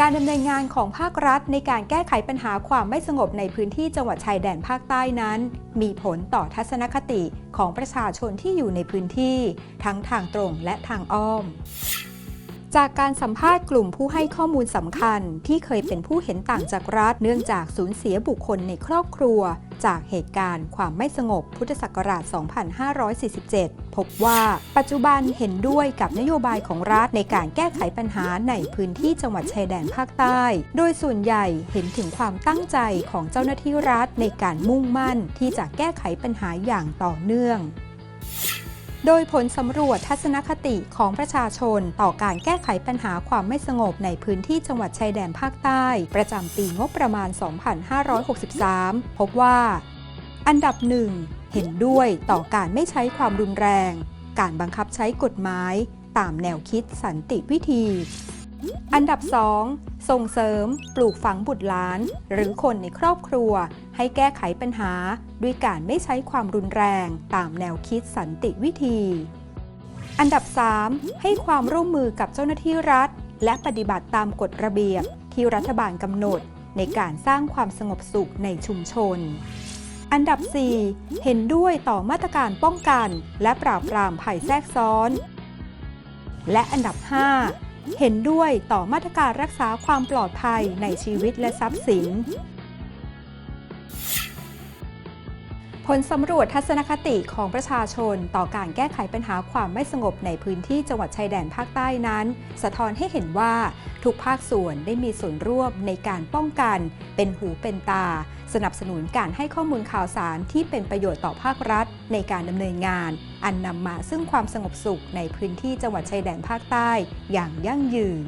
การดำเนินงานของภาครัฐในการแก้ไขปัญหาความไม่สงบในพื้นที่จังหวัดชายแดนภาคใต้นั้น มีผลต่อทัศนคติของประชาชนที่อยู่ในพื้นที่ ทั้งทางตรงและทางอ้อม จากการสัมภาษณ์กลุ่มผู้ให้ข้อมูลสำคัญ ที่เคยเป็นผู้เห็นต่างจากรัฐเนื่องจากสูญเสียบุคคลในครอบครัว จากเหตุการณ์ความไม่สงบพุทธศักราช 2547 พบว่าปัจจุบันเห็นด้วยกับนโยบายของรัฐในการแก้ไขปัญหาในพื้นที่จังหวัดชายแดนภาคใต้ โดยส่วนใหญ่เห็นถึงความตั้งใจของเจ้าหน้าที่รัฐในการมุ่งมั่นที่จะแก้ไขปัญหาอย่างต่อเนื่อง โดยผลสำรวจทัศนคติของประชาชน ต่อการแก้ไขปัญหาความไม่สงบในพื้นที่จังหวัดชายแดนภาคใต้ ประจำปีงบประมาณ 2563 พบว่า อันดับหนึ่งเห็นด้วยต่อการไม่ใช้ความรุนแรง การบังคับใช้กฎหมาย ตามแนวคิดสันติวิธี อันดับ 2 ส่งเสริม ปลูกฝังบุตรหลาน หรือคนในครอบครัว ให้แก้ไขปัญหา ด้วยการไม่ใช้ความรุนแรง ตามแนวคิดสันติวิธี อันดับ 3 ให้ความร่วมมือกับเจ้าหน้าที่รัฐ และปฏิบัติตามกฎระเบียบ ที่รัฐบาลกำหนด ในการสร้างความสงบสุขในชุมชน อันดับ 4 เห็นด้วยต่อมาตรการป้องกัน และปราบปรามภัยแทรกซ้อน และอันดับ 5 เห็นด้วยต่อมาตรการรักษาความปลอดภัยในชีวิตและทรัพย์สิน ผลสำรวจทัศนคติของประชาชนต่อการแก้ไขปัญหาความไม่สงบในพื้นที่จังหวัดชายแดนภาคใต้นั้น สะท้อนให้เห็นว่าทุกภาคส่วนได้มีส่วนร่วมในการป้องกัน เป็นหูเป็นตา สนับสนุนการให้ข้อมูลข่าวสารที่เป็นประโยชน์ต่อภาครัฐ ในการดำเนินงาน อันนำมาซึ่งความสงบสุขในพื้นที่จังหวัดชายแดนภาคใต้อย่างยั่งยืน